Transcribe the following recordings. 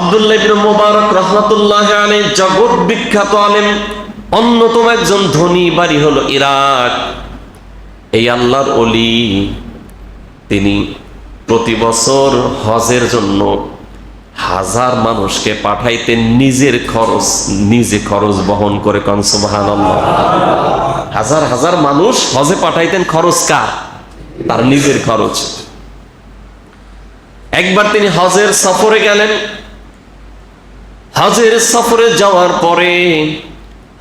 আব্দুল্লাহ ইবনে রহমাতুল্লাহ আলাইহি জগৎ বিখ্যাত আলেম। অন্যতম একজন ধনী বাড়ি হলো ইরাক। এই আল্লাহর অলি তিনি প্রতি বছর হজের জন্য হাজার মানুষকে পাঠাইতেন নিজের খরচ, নিজে খরচ বহন করে কনসুবাহান হাজার হাজার মানুষ হজে পাঠাইতেন খরচ কার? তার নিজের খরচ। একবার তিনি হজের সফরে গেলেন হজের সফরে যাওয়ার পরে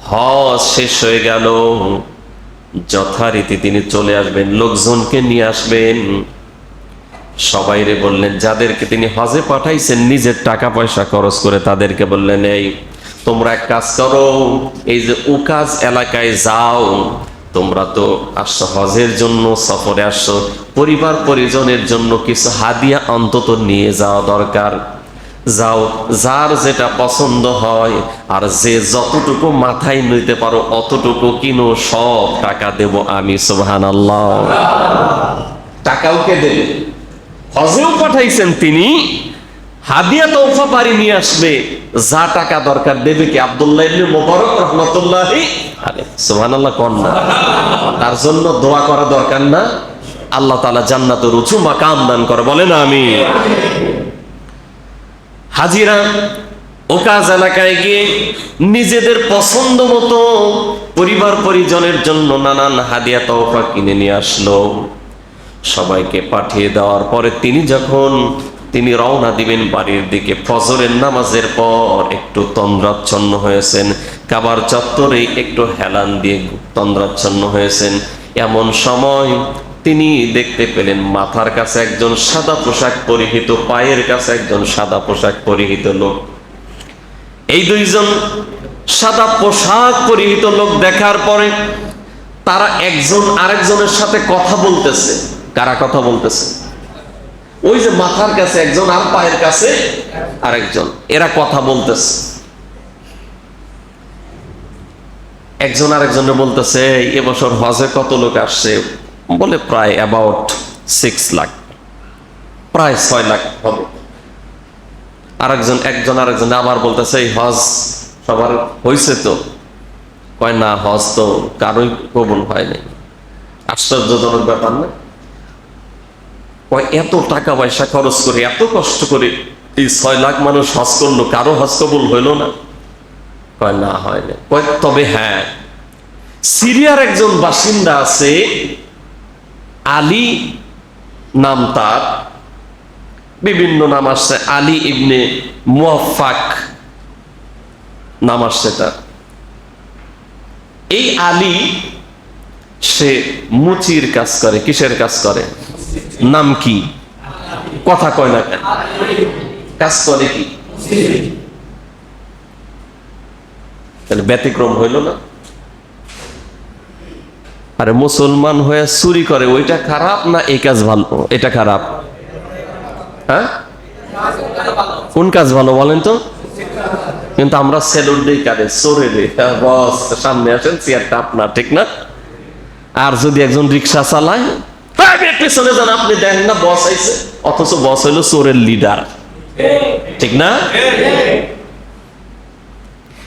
হজ শেষ হয়ে গেল। যথারীতি তিনি চলে আসবেন, লোকজনকে নিয়ে আসবেন। সবাইরে বললেন, যাদেরকে তিনি হজে পাঠাইছেন, নিজের টাকা পয়সা খরচ করে তাদেরকে বললেন, এই, তোমরা এক কাজ করো, এই যে উকাজ এলাকায় যাও। তোমরা তো আসছো হজের জন্য, সফরে আসছো। পরিবার পরিজনের জন্য কিছু হাদিয়া অন্তত নিয়ে যাওয়া দরকার। যাও যার যেটা পছন্দ হয় আর যে যতটুকু মাথায় নিতে পারো অতটুকু কিনো সব টাকা দেব আমি সুবহান আল্লাহ টাকাও কে দেবে? হজেও পাঠাইছেন তিনি হাদিয়া তৌফা বাড়ি নিয়ে আসবে যা টাকা দরকার দেবে কি? আব্দুল্লাহ ইবনে মুবারক রাহমাতুল্লাহি আলাইহি। সুবহানাল্লাহ কোন না? তার জন্য দোয়া করা দরকার না। আল্লাহ তাআলা জান্নাতের উঁচু মাকাম দান করে বলেন আমি হাজিরা ওকাজ এলাকায় গিয়ে নিজেদের পছন্দ মতো পরিবার পরিজনের জন্য নানান হাদিয়া তওফা কিনে নিয়ে আসলো। সবাইকে পাঠিয়ে দেওয়ার পরে তিনি যখন তিনি রওনা দিবেন বাড়ির দিকে, ফজরের নামাজের পর একটু তন্দ্রাচ্ছন্ন হয়েছেন, কাবার চত্বরে একটু হেলান দিয়ে তন্দ্রাচ্ছন্ন হয়েছেন। এমন সময় তিনি দেখতে পেলেন মাথার কাছে একজন সাদা পোশাক পরিহিত, পায়ের কাছে একজন সাদা পোশাক পরিহিত লোক। এই দুইজন সাদা পোশাক পরিহিত লোক দেখার পরে তারা একজন আরেকজনের সাথে কথা বলতেছে। কারা কথা বলতেছে? ওই যে মাথার কাছে একজন আর পায়ের কাছে আরেকজন, এরা কথা বলতেছে। একজন আরেকজনের বলতেছে এবছর হজে কত লোক আসছে? বলে প্রায় অ্যাবাউট সিক্স লাখ। প্রায় ছয় লাখ হবে। আরেকজন, একজন আরেকজন আবার বলতেছে, এই হজ সবার হয়েছে তো? কয়, না, হজ তো কারোই কবুল হয় নাই আশ্চর্যজনক ব্যাপার না? কয়, এত টাকা পয়সা খরচ করে, এত কষ্ট করে এই ছয় লাখ মানুষ হজ করল, কারও হজ কবুল হইল না? কয়, না হয় না কয়, তবে হ্যাঁ সিরিয়ার একজন বাসিন্দা আছে আলী নাম তার। বিভিন্ন নাম আসছে, আলী ইবনে মুয়াফাক নাম আসছে তার। এই আলী সে মুচির কাজ করে, কিসের কাজ করে? নাম কি? কথা কয় না কাজ করে কি? ব্যতিক্রম হইল না? আরে মুসলমান হয়ে চুরি করে, ওইটা খারাপ না এই কাজ ভালো? এটা খারাপ। হ্যাঁ? কোন কাজ ভালো বলেন তো? কিন্তু আমরা সেলুন দিই কারে চোরে দিই। বস, সামনে আসেন, চেয়ারটা আপনার, ঠিক না? আর যদি একজন রিক্সা চালায় তাই পেছনে যান, আপনি দেখেন না, বস আইছে। অথচ বস হইল চোরের লিডার ঠিক না?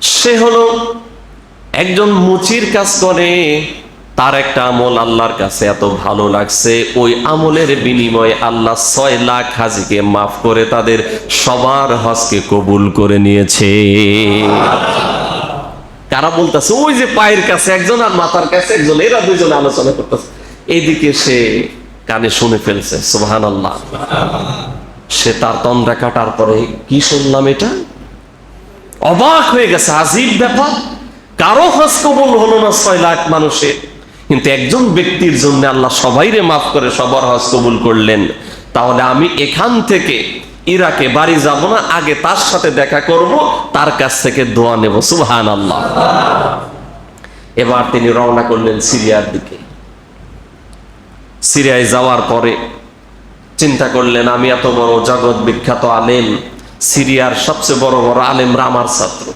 সে হলো একজন মুচির কাজ করে, তার একটা আমল আল্লাহর কাছে এত ভালো লাগছে। ওই আমলের বিনিময়ে আল্লাহ ছয় লাখ হাজিকে মাফ করে তাদের সবার হজকে কবুল করে নিয়েছে। কারা বলতেছে, ওই যে পায়ের কাছে একজন আর মাথার কাছে একজন, এরা দুজন আলোচনা করতেছে। এইদিকে সে কানে শুনে ফেলছে সুবহান আল্লাহ সে তার তন্দ্রা কাটার পরে কি শুনলাম এটা? অবাক হয়ে গেছে, আজীব ব্যাপার। কারও হজ কবুল হলো না ছয় লাখ মানুষের। কিন্তু একজন ব্যক্তির জন্য আল্লাহ সবাইরে মাফ করে সবার হজ কবুল করলেন। তাহলে আমি এখান থেকে ইরাকে বাড়ি যাব না, আগে তার সাথে দেখা করব, তার কাছ থেকে দোয়া নেব। সুবহান আল্লাহ এবার তিনি রওনা করলেন সিরিয়ার দিকে। সিরিয়ায় যাওয়ার পরে চিন্তা করলেন, আমি এত বড় জগৎ বিখ্যাত আলেম। সিরিয়ার সবচেয়ে বড় বড় আলেমরা আমার ছাত্র।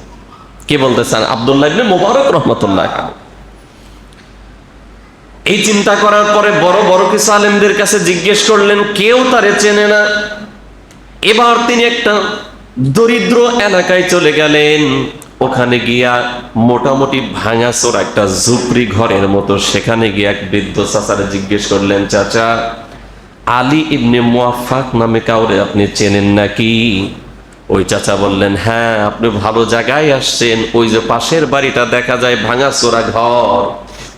কে বলতেছেন? আবদুল্লাহ মোবারক রহমতুল্লাহ। এই চিন্তা করার পরে বড় বড় কিছু আলেমদের কাছে জিজ্ঞেস করলেন, কেউ তারে চেনে না। এবার তিনি একটা দরিদ্র এলাকায় চলে গেলেন। ওখানে গিয়া মোটামুটি ভাঙাচোর একটা ঝুপড়ি ঘরের মতো সেখানে গিয়ে এক বৃদ্ধ চাচারে জিজ্ঞেস করলেন, চাচা, আলী ইবনে মুয়াফাক নামে কাউরে আপনি চেনেন নাকি? ওই চাচা বললেন হ্যাঁ আপনি ভালো জায়গায় আসছেন। ওই যে পাশের বাড়িটা দেখা যায় ভাঙাচোরা ঘর।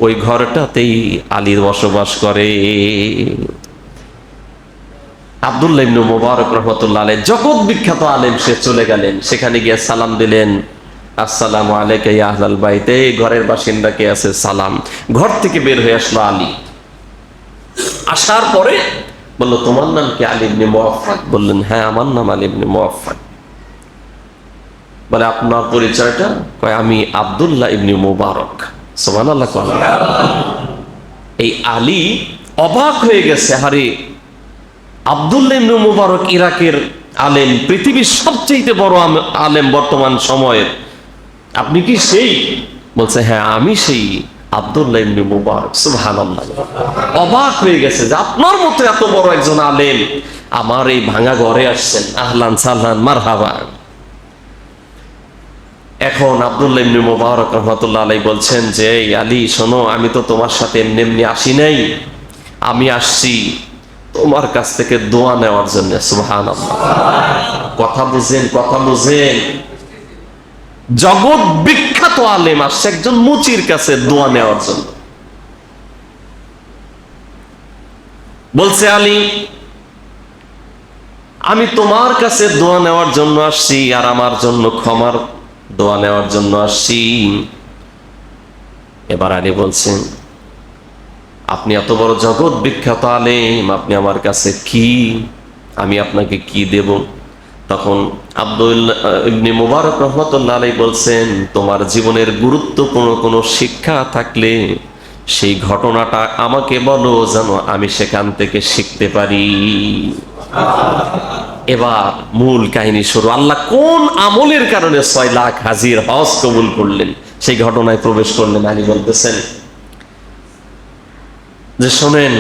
ওই ঘরটাতেই আলীর বসবাস করে। আব্দুল্লাহ ইবনে মুবারক রহমতুল্লাহ আলাইহি, জগৎ বিখ্যাত আলেম, সে চলে গেলেন। সেখানে গিয়ে সালাম দিলেন। আসসালামু আলাইকা ইয়া আহলাল বাইত। এই ঘরের বাসিন্দা কে আছে? সালাম। ঘর থেকে বের হয়ে আসলো আলী। আসার পরে বলল, তোমার নাম কি আলী ইবনে মুআফফাক? বললেন হ্যাঁ আমার নাম আলী ইবনে বলে আপনার পরিচয়টা কয়, আমি আব্দুল্লাহ ইবনে মুবারক। সুবহানাল্লাহ কয়। এই আলী অবাক হয়ে গেছে হারে আব্দুল্লাহ ইবনে মুবারক ইরাকের আলেম, পৃথিবীর সবচেয়ে বড় আলেম বর্তমান সময়ের। আপনি কি সেই? বলছে হ্যাঁ আমি সেই আব্দুল্লাহ ইবনে মুবারক। সুবহানাল্লাহ। অবাক হয়ে গেছে যে আপনার মতো এত বড় একজন আলেম, আমার এই ভাঙা ঘরে আসছেন। আহলান সাহলান, মারহাবা। এখন আব্দুল্লাহ ইবনে মুবারক রহমাতুল্লাহ আলাই বলছেন যে আলী, শোনো, আমি তো তোমার সাথে এমনি এমনি আসি নাই। আমি আসছি তোমার কাছ থেকে দোয়া নেওয়ার জন্য সুবহান কথা বুঝেন কথা বুঝেন। জগৎ বিখ্যাত আলেম আসছে একজন মুচির কাছে দোয়া নেওয়ার জন্য। বলছে, আলী, আমি তোমার কাছে দোয়া নেওয়ার জন্য আসছি আর আমার জন্য ক্ষমার দোয়া নেওয়ার জন্য আসছি। এবার আলী বলছেন, আপনি এত বড় জগৎ বিখ্যাত আলেম, আপনি আমার কাছে কি? আমি আপনাকে কি দেব? তখন আব্দুল ইবনে মুবারক রহমতুল্লাহ আলাই বলছেন, তোমার জীবনের গুরুত্বপূর্ণ কোনো শিক্ষা থাকলে সেই ঘটনাটা আমাকে বলো, যেন আমি সেখান থেকে শিখতে পারি। এবার মূল কাহিনী শুরু। আল্লাহ কোন আমলের কারণে ছয় লাখ হাজির হজ কবুল করলেন? সেই ঘটনায় প্রবেশ করলেন আলী বলতেছেন, যে শোনেন,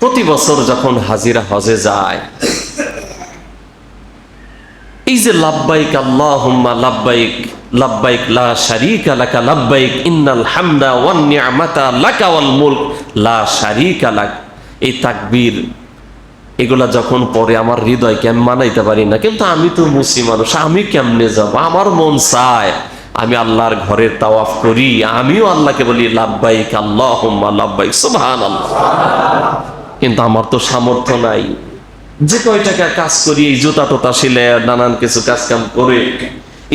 প্রতি বছর যখন হাজিরা হজে যায়, এই যে লাব্বাইক আল্লাহুম্মা, লাব্বাইক লাব্বাইক লা শারীকা লাব্বাইক ইন্নাল হামদা ওয়ান নি'মাতা লাকা লা শারীকা এই তাকবীর এগুলা যখন পরে আমার হৃদয়কে আমি মানাইতে পারি না। কিন্তু আমি তো মুসলিম মানুষ, আমি কেমনে যাব? আমার মন চায়, আমি আল্লাহর ঘরের তাওয়াফ করি, আমিও আল্লাহকে বলি, লাব্বাইক আল্লাহুম্মা, লাব্বাইক, সুবহানাল্লাহ। কিন্তু আমার তো সামর্থ্য নাই। যে কয় টাকা কাজ করি, এই জুতা টোতা শিলে নানান কিছু কাজ কাম করে,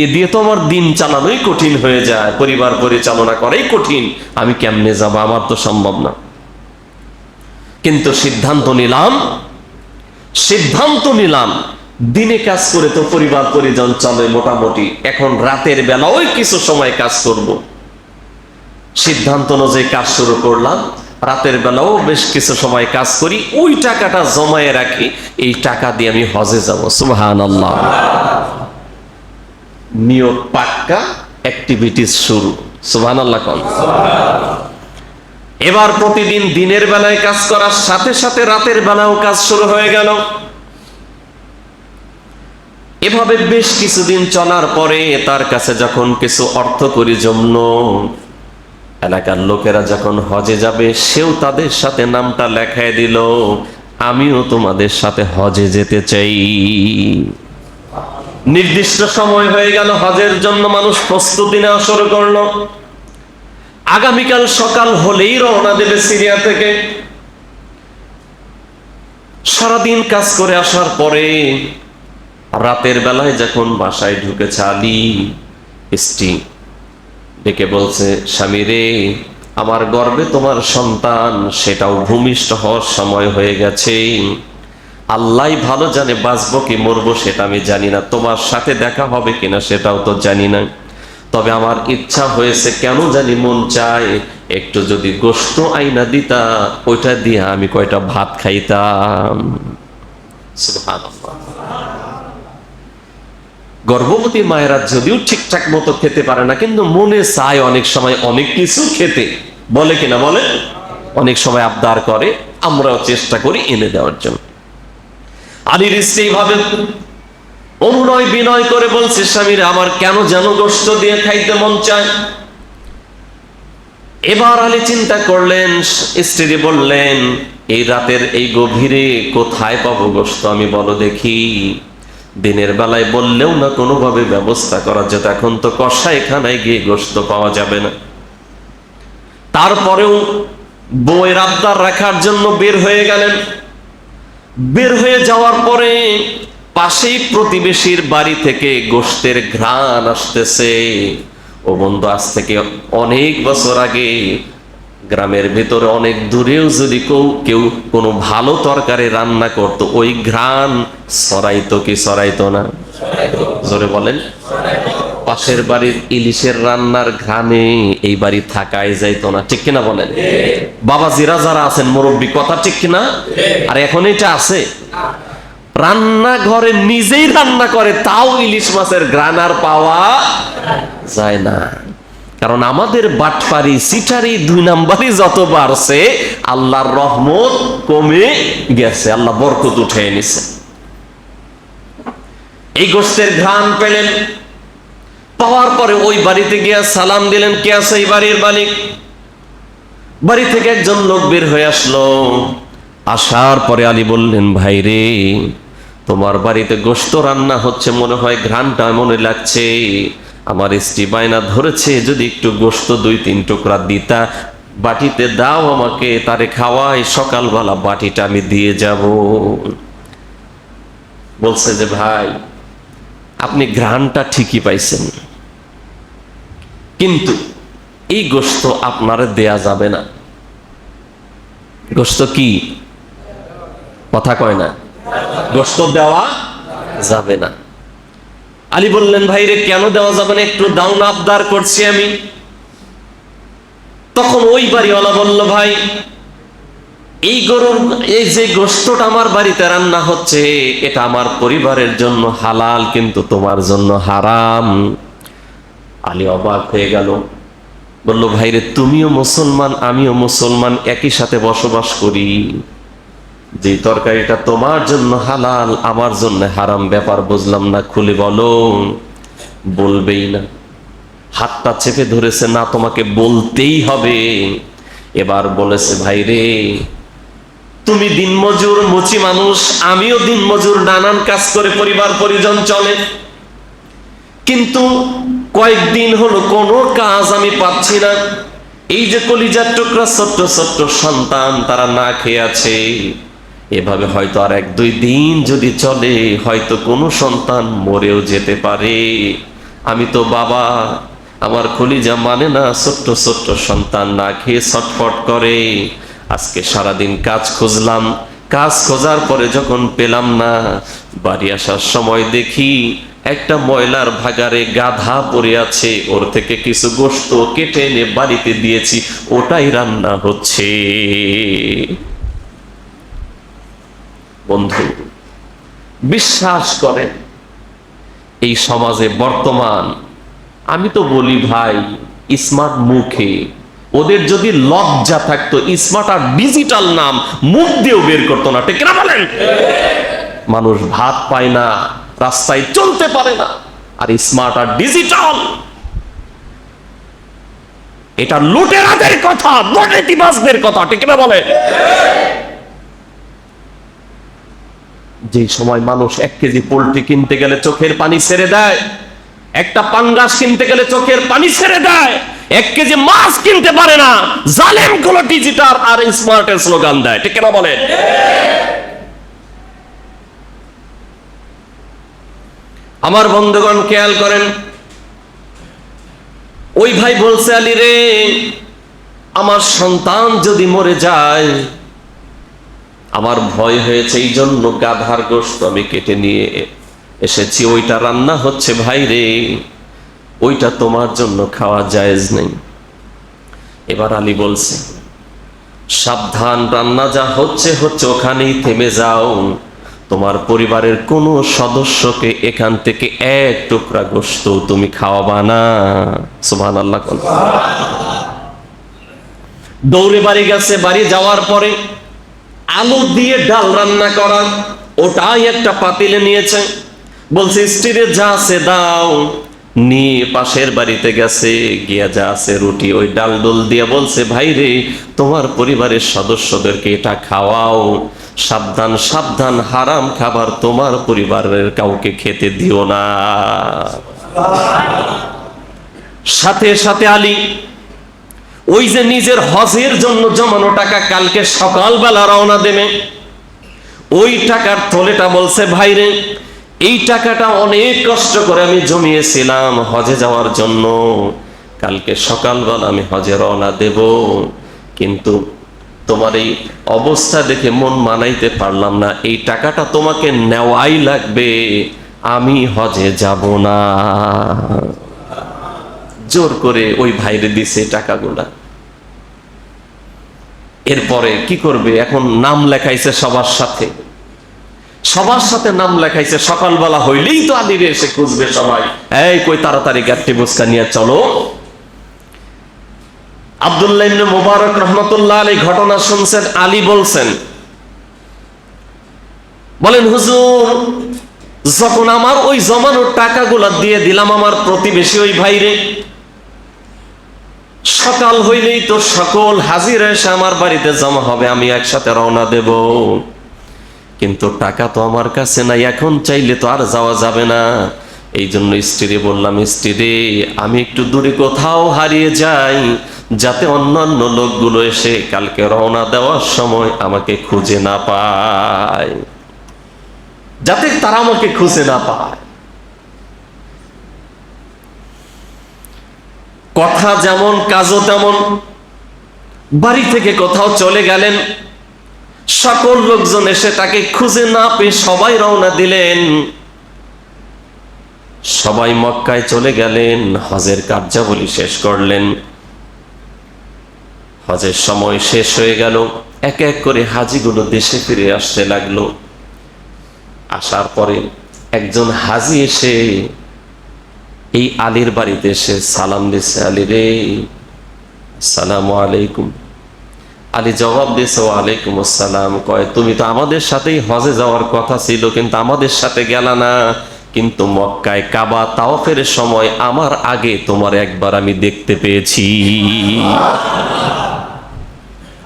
এ দিয়ে তো আমার দিন চালানোই কঠিন হয়ে যায়, পরিবার পরিচালনা করাই কঠিন। আমি কেমনে যাব? আমার তো সম্ভব না। কিন্তু সিদ্ধান্ত নিলাম সিদ্ধান্ত নিলাম, দিনে কাজ করে তো পরিবার পরিজন চলে মোটামুটি। এখন রাতের বেলা ওই কিছু সময় কাজ করব। সিদ্ধান্ত অনুযায়ী কাজ শুরু করলাম, রাতের বেলাও বেশ কিছু সময় কাজ করি, ওই টাকাটা জমায়ে রাখি, এই টাকা দিয়ে আমি হজে যাব। সুবহান আল্লাহ নিয়োগ পাক্কা অ্যাক্টিভিটিস শুরু। সুবহান আল্লাহ কন। এবার প্রতিদিন দিনের বেলায় কাজ করার সাথে সাথে রাতের বেলাও কাজ শুরু হয়ে গেল। এভাবে বেশ কিছুদিন চলার পরে তার কাছে যখন কিছু অর্থ জমল এলাকার লোকেরা যখন হজে যাবে, সেও তাদের সাথে নামটা লেখায় দিল, আমিও তোমাদের সাথে হজে যেতে চাই। নির্দিষ্ট সময় হয়ে গেল, হজের জন্য মানুষ প্রস্তুতি নেওয়া শুরু করল। আগামীকাল সকাল হলেই রওনা দেবে সিরিয়া থেকে। সারাদিন কাজ করে আসার পরে রাতের বেলায় যখন বাসায় ঢুকেছে আলী, স্ত্রী, ডেকে বলছে, স্বামী রে, আমার গর্বে তোমার সন্তান, সেটাও ভূমিষ্ঠ হওয়ার সময় হয়ে গেছে। আল্লাহ ভালো জানে বাঁচবো কি মরবো সেটা আমি জানি না। তোমার সাথে দেখা হবে কিনা সেটাও তো জানি না। তবে আমার ইচ্ছা হয়েছে কেন জানি মন চায় একটু যদি গোষ্ঠ আইনা দিতা, ওইটা দিয়ে আমি কয়টা ভাত খাইতাম। গর্ভবতী মায়েরা যদিও ঠিকঠাক মতো খেতে পারে না, কিন্তু মনে চায় অনেক সময় অনেক কিছু খেতে। বলে কিনা বলে? অনেক সময় আবদার করে, আমরাও চেষ্টা করি এনে দেওয়ার জন্য। আলীর স্ত্রী ভাবে অনুনয় বিনয় করে বলছে, স্বামীর আমার কেন যেন গোস্ত দিয়ে খাইতে মন চায়? এবার আলী চিন্তা করলেন, স্ত্রী বললেন, এই রাতের এই গভীরে কোথায় পাবো গোস্ত আমি বলো দেখি। দিনের বেলায় বললেও না, কোনোভাবে ব্যবস্থা করা যেত এখন তো কষাইখানায় গিয়ে গোস্ত পাওয়া যাবে না। তারপরেও বইয়ের আবদার রাখার জন্য বের হয়ে গেলেন। বের হয়ে যাওয়ার পরে পাশেই প্রতিবেশীর বাড়ি থেকে গোষ্ঠের ঘ্রাণ আসতেছে। ও বন্ধু আজ থেকে অনেক বছর আগে গ্রামের ভেতরে অনেক দূরেও যদি কেউ কেউ কোনো ভালো তরকারি রান্না করত ওই ঘ্রাণ সরাইতো কি সরাইতো না? জোরে বলেন। পাশের বাড়ির ইলিশের রান্নার ঘ্রাণে এই বাড়ি থাকাই যাইতো না। ঠিক কিনা বলেন? বাবা জিরা যারা আছেন মুরব্বী কথা ঠিক কিনা? আর এখন এটা আছে? রান্নাঘরে নিজেই রান্না করে, তাও ইলিশ মাছের গ্রান আর পাওয়া যায় না। কারণ আমাদের বাটপারি সিটারি দুই নাম্বারই যত বাড়ছে, আল্লাহর রহমত কমে গেছে, আল্লাহ বরকত উঠে নিছে। এই গোষ্ঠের ঘ্রাণ পেলেন। পাওয়ার পরে ওই বাড়িতে গিয়া সালাম দিলেন, কে আছে এই বাড়ির মালিক? বাড়ি থেকে একজন লোক বের হয়ে আসলো। আসার পরে আলী বললেন ভাই রে তোমার বাড়িতে গোস্ত রান্না হচ্ছে, মনে হয় ঘ্রাণটা মনে লাগছে। আমার স্ত্রী বায়না ধরেছে, যদি একটু গোস্ত দুই তিন টুকরা দিতা, বাটিতে দাও আমাকে, তারে খাওয়াই, সকালবেলা বাটিটা আমি দিয়ে যাব। বলছে যে, ভাই, আপনি ঘ্রাণটা ঠিকই পাইছেন। কিন্তু এই গোস্ত আপনারে দেয়া যাবে না। গোস্ত কি? কথা কয় না। গোস্ত দেওয়া যাবে না। আলী বললেন, ভাই রে, কেন দেওয়া যাবে না? একটু দাউন আবদার করছি আমি। তখন ওই বাড়িওয়ালা বলল, ভাই, এই গরুর, এই যে গোস্তটা আমার বাড়িতে রান্না হচ্ছে, এটা আমার পরিবারের জন্য হালাল, কিন্তু তোমার জন্য হারাম। আলী অবাক হয়ে গেল। বলল ভাইরে তুমিও মুসলমান, আমিও মুসলমান, একই সাথে বসবাস করি। যে তরকারিটা তোমার জন্য হালাল, আমার জন্য হারাম ব্যাপার বুঝলাম না, খুলে বলো। বলবেই না। হাতটা চেপে ধরেছে, না, তোমাকে বলতেই হবে। এবার বলেছে, ভাই রে, তুমি দিনমজুর, মুচি মানুষ, আমিও দিনমজুর, নানান কাজ করে পরিবার, পরিজন চলে। কিন্তু কয়েকদিন হলো, কোনো কাজ আমি পাচ্ছি না। এই যে কলিজার টুকরা ছোট্ট ছোট্ট সন্তান তারা না খেয়ে আছে। এভাবে হয়তো আর এক দুই দিন যদি চলে, হয়তো কোনো সন্তান মরেও যেতে পারে। আমি তো বাবা, আমার কলিজা মানে না ছোট্ট ছোট্ট সন্তান না খেয়ে ছটফট করে। আজকে সারাদিন কাজ খুঁজলাম, কাজ খোঁজার পরে যখন পেলাম না, বাড়ি আসার সময় দেখি একটা ময়লার ভাগারে গাধা পড়ে আছে। ওর থেকে কিছু গোস্ত কেটে এনে বাড়িতে দিয়েছি, ওটাই রান্না হচ্ছে। বন্ধু, বিশ্বাস করেন, এই সমাজে বর্তমান, আমি তো বলি ভাই স্মার্ট মুখে, ওদের যদি লজ্জা থাকতো স্মার্ট আর ডিজিটাল নাম মুখ দিয়েও বের করতো না না বলেন? মানুষ ভাত পায় না, রাস্তায় চলতে পারে না, আর স্মার্ট আর ডিজিটাল এটা লুটেরাদের কথা কথা না বলে যে সময় মানুষ এক কেজি পোল্ট্রি কিনতে গেলে চোখের পানি ছেড়ে দেয়, একটা পাঙ্গাস কিনতে গেলে চোখের পানি ছেড়ে দেয়, এক কেজি মাছ কিনতে পারে না জালেমগুলো ডিজিটাল আর স্মার্টের স্লোগান দেয়, ঠিক না বলে আমার বন্ধুগণ, খেয়াল করেন, ওই ভাই বলছে, আলী রে, আমার সন্তান যদি মরে যায় আমার ভয় হয়েছে এই জন্য গাধার গোস্ত আমি কেটে নিয়ে এসেছি। ওইটা রান্না হচ্ছে, ভাই রে, ওইটা তোমার জন্য খাওয়া জায়েজ নেই। এবার আলী বলছে, সাবধান, রান্না যা হচ্ছে হচ্ছে, ওখানেই থেমে যাও। তোমার পরিবারের কোনো সদস্যকে এখান থেকে এক টুকরা গোস্ত তুমি খাওয়াবা না। সুবহান আল্লাহ দৌড়ে বাড়ি গেছে, বাড়ি যাওয়ার পরে আলু দিয়ে ডাল রান্না করা, ওটাই একটা পাতিলে নিয়েছে। বলছে, স্ত্রীরে যা আছে দাও, নিয়ে পাশের বাড়িতে গেছে, গিয়া যা আছে রুটি, ওই ডাল ডোল দিয়ে বলছে, ভাই রে, তোমার পরিবারের সদস্যদেরকে এটা খাওয়াও। সাবধান সাবধান, হারাম খাবার তোমার পরিবারের কাউকে খেতে দিও না। সাথে সাথে আলী ওই যে নিজের হজের জন্য জমানো টাকা কালকে সকালবেলা রওনা দেবে, ওই টাকার থলেটা বলছে, ভাইরে, এই টাকাটা অনেক কষ্ট করে আমি জমিয়েছিলাম হজে যাওয়ার জন্য। কালকে সকালবেলা আমি হজে রওনা দেব। কিন্তু তোমার এই অবস্থা দেখে মন মানাইতে পারলাম না। এই টাকাটা তোমাকে নেওয়াই লাগবে। আমি হজে যাব না। জোর করে ওই ভাইরে দিছে টাকাগুলা। এরপরে কি করবে? এখন নাম লেখাইছে সবার সাথে। সবার সাথে নাম লেখাইছে, সকালবেলা হইলেই তো আদিরে এসে খুঁজবে সবাই। এই কই তাড়াতাড়ি গাঠটি বুসকা নিয়ে চলো। আব্দুল্লাহ মুবারক রহমতুল্লাহ আলী ঘটনা শুনছেন, আলী বলছেন, বলেন, হুজুর, যখন আমার ওই জমানোর টাকাগুলা দিয়ে দিলাম আমার প্রতিবেশী ওই ভাইরে সকাল হইলেই তো সকল হাজির এসে আমার বাড়িতে জমা হবে, আমি একসাথে রওনা দেব। কিন্তু টাকা তো আমার কাছে নাই, এখন চাইলে তো আর যাওয়া যাবে না। এই জন্য স্ত্রী বললাম স্ত্রী আমি একটু দূরে কোথাও হারিয়ে যাই, যাতে অন্যান্য লোকগুলো এসে কালকে রওনা দেওয়ার সময় আমাকে খুঁজে না পায়। যাতে তারা আমাকে খুঁজে না পায়। কথা যেমন, কাজও তেমন। বাড়ি থেকে কোথাও চলে গেলেন। সকল লোকজন এসে তাকে খুঁজে না পেয়ে সবাই রওনা দিলেন। সবাই মক্কায় চলে গেলেন, হজের কার্যাবলী শেষ করলেন। হজের সময় শেষ হয়ে গেল, এক এক করে হাজিগুলো দেশে ফিরে আসতে লাগল। আসার পরে একজন হাজি এসে এই আলীর বাড়িতে এসে সালাম দিছে আলী রে, সালাম আলাইকুম। আলী জবাব দিয়েছে, ওয়ালাইকুম আসসালাম। কয়, তুমি তো আমাদের সাথেই হজে যাওয়ার কথা ছিল, কিন্তু আমাদের সাথে গেলা না। কিন্তু মক্কায় কাবা তাওফের সময় আমার আগে তোমার একবার আমি দেখতে পেয়েছি।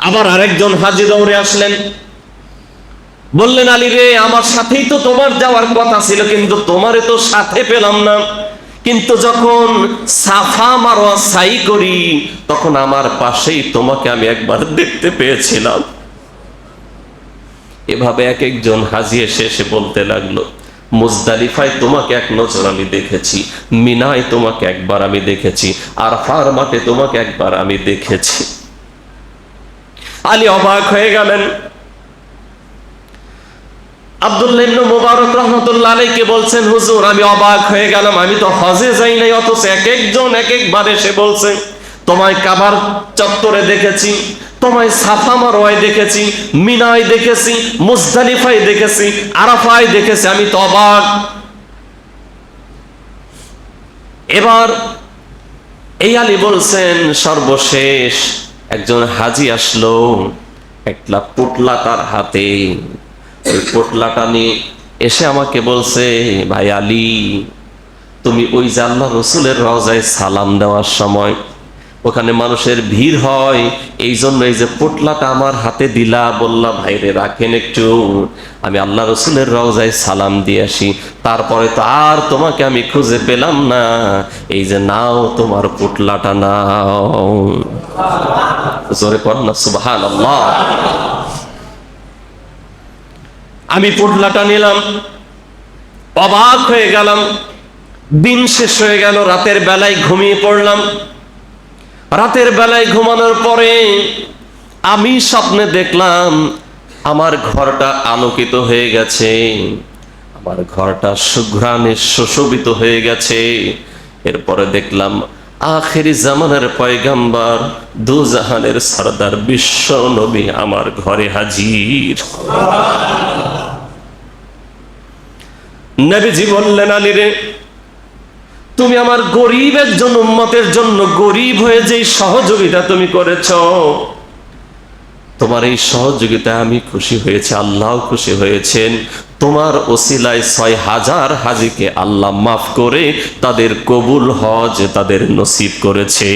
আবার আরেকজন হাজি দৌড়ে আসলেন। বললেন, আলী রে, আমার সাথেই তো তোমার যাওয়ার কথা ছিল, কিন্তু তোমারে তো সাথে পেলাম না। কিন্তু যখন সাফা মারোয়া সাই করি, তখন আমার পাশেই তোমাকে আমি একবার দেখতে পেয়েছিলাম। এভাবে এক একজন হাজি এসে এসে বলতে লাগল, মুজদালিফায় তোমাকে এক নজর আমি দেখেছি, মিনায় তোমাকে একবার আমি দেখেছি আর ফার মাঠে তোমাকে একবার আমি দেখেছি। আলী অবাক হয়ে গেলেন। আব্দুল্লাহ ইবনে মুবারক রাহমাতুল্লাহ বলছেন, হুজুর, আমি অবাক হয়ে গেলাম। আমি তো হজে যাই নাই, অথচ এক একজন এক একবার এসে বলছে, তোমায় কাবার চত্বরে দেখেছি, তোমায় সাফা দেখেছি, মিনায় দেখেছি দেখেছি, আরাফায় দেখেছি। আমি তো অবাক। এবার এই আলী বলছেন, সর্বশেষ একজন হাজি আসলো একটা পুটলা তার হাতে। ওই পোটলাটা নিয়ে এসে আমাকে বলছে, ভাই আলী, তুমি ওই যে আল্লাহ রসুলের রজায় সালাম দেওয়ার সময় ওখানে মানুষের ভিড় হয়, এই জন্য এই যে পোটলাটা আমার হাতে দিলা বললা ভাইরে রাখেন একটু, আমি আল্লাহ রসুলের রওজায় সালাম দিয়ে আসি। তারপরে তো আর তোমাকে আমি খুঁজে পেলাম না, এই যে নাও তোমার পোটলাটা নাও। জোরে পড় না সুবাহ আমি পোটলাটা নিলাম, অবাক হয়ে গেলাম। দিন শেষ হয়ে গেল, রাতের বেলায় ঘুমিয়ে পড়লাম। রাতের বেলায় ঘুমানোর পরে আমি স্বপ্নে দেখলাম, আমার ঘরটা আলোকিত হয়ে গেছে। আমার ঘরটা সুঘ্রাণে সুশোভিত হয়ে গেছে। এরপরে দেখলাম, আখেরি জামানের পয়গাম্বার দু জাহানের সর্দার বিশ্ব নবী আমার ঘরে হাজির। নবীজি বললেন, আলী রে, তুমি আমার গরিব একজন উম্মতের জন্য গরিব হয়ে যে সহযোগিতা তুমি করেছ, তোমার এই সহযোগিতায় আমি খুশি হয়েছে, আল্লাহ খুশি হয়েছেন। তোমার ওসিলায় ছয় হাজার হাজিকে আল্লাহ মাফ করে তাদের কবুল হজ তাদের নসিব করেছে।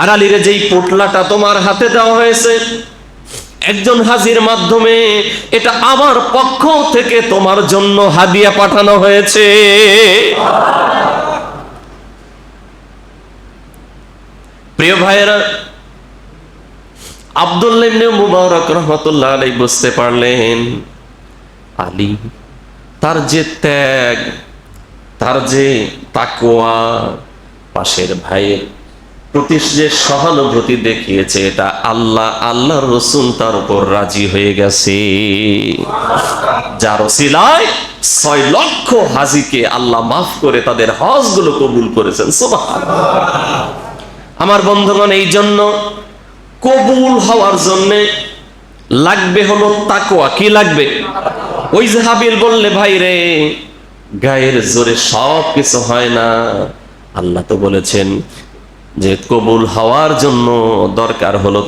আর আলীরে যেই পোটলাটা তোমার হাতে দেওয়া হয়েছে একজন হাজির মাধ্যমে এটা আমার পক্ষ থেকে তোমার জন্য হাদিয়া পাঠানো হয়েছে। প্রিয় ভাইয়েরা, আব্দুল্লাহ ইবনে মুবারক রহমাতুল্লাহ আলাইহি বুঝতে পারলেন, আলী তার যে ত্যাগ, তার যে তাকওয়া পাশের ভাইয়ের প্রতি যে সহানুভূতি দেখিয়েছে, এটা আল্লাহ আল্লাহ রসুন তার উপর রাজি হয়ে গেছে। যার ওসিলায় ছয় লক্ষ হাজিকে আল্লাহ মাফ করে তাদের হজগুলো কবুল করেছেন আমার বন্ধুগণ, এই জন্য কবুল হওয়ার জন্য লাগবে হলো তাকোয়া কি লাগবে? ওই যে হাবিল বললে, ভাই রে, গায়ের জোরে সব কিছু হয় না। আল্লাহ তো বলেছেন যে কবুল হওয়ার জন্য দরকার হলো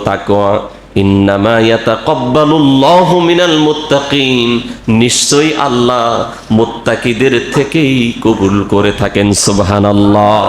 মুত্তাকিন। নিশ্চয়ই আল্লাহ মোত্তাকিদের থেকেই কবুল করে থাকেন, সুবহানাল্লাহ।